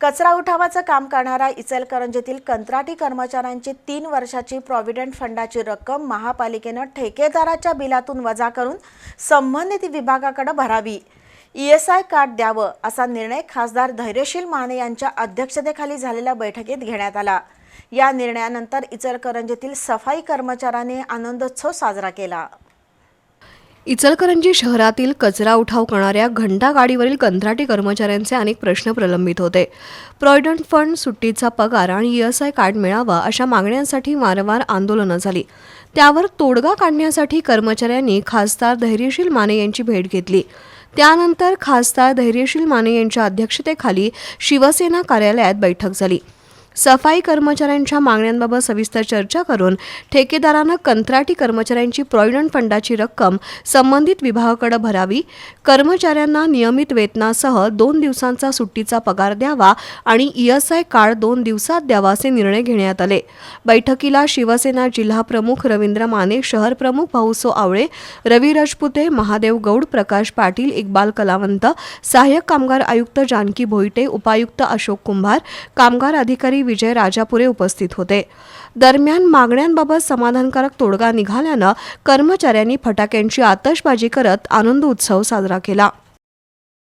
कचरा उठावाचं काम करणाऱ्या इचलकरंजीतील कंत्राटी कर्मचाऱ्यांची तीन वर्षाची प्रॉव्हिडंट फंडाची रक्कम महापालिकेनं ठेकेदाराच्या बिलातून वजा करून संबंधित विभागाकडे भरावी. ई एस आय कार्ड द्यावं असा निर्णय खासदार धैर्यशील माने यांच्या अध्यक्षतेखाली झालेल्या बैठकीत घेण्यात आला. या निर्णयानंतर इचलकरंजीतील सफाई कर्मचाऱ्यांनी आनंदोत्सव साजरा केला. इचलकरंजी शहरातील कचरा उठाव करणाऱ्या घंटा गाडीवरील कंत्राटी कर्मचाऱ्यांचे अनेक प्रश्न प्रलंबित होते. प्रॉयडंट फंड सुट्टीचा पगार आणि ईएसआय कार्ड मिळावा अशा मागण्यांसाठी वारंवार आंदोलनं झाली. त्यावर तोडगा काढण्यासाठी कर्मचाऱ्यांनी खासदार धैर्यशील माने यांची भेट घेतली. त्यानंतर खासदार धैर्यशील माने यांच्या अध्यक्षतेखाली शिवसेना कार्यालयात बैठक झाली. सफाई कर्मचाऱ्यांच्या मागण्यांबाबत सविस्तर चर्चा करून ठेकेदारानं कंत्राटी कर्मचाऱ्यांची प्रॉव्हिडंट फंडाची रक्कम संबंधित विभागाकडे भरावी कर्मचाऱ्यांना नियमित वेतनासह दोन दिवसांचा सुट्टीचा पगार द्यावा आणि ईएसआय कार्ड दोन दिवसात द्यावा असे निर्णय घेण्यात आले. बैठकीला शिवसेना जिल्हा प्रमुख रवींद्र माने शहर प्रमुख भाऊसो आवळे रवी राजपुते महादेव गौड प्रकाश पाटील इक्बाल कलावंत सहाय्यक कामगार आयुक्त जानकी भोईटे उपायुक्त अशोक कुंभार कामगार अधिकारी विजय राजापुरे उपस्थित होते. दरम्यान मागण्यांबाबत समाधानकारक तोडगा निघाल्यानं कर्मचाऱ्यांनी फटाक्यांची आतषबाजी करत आनंद उत्सव साजरा केला.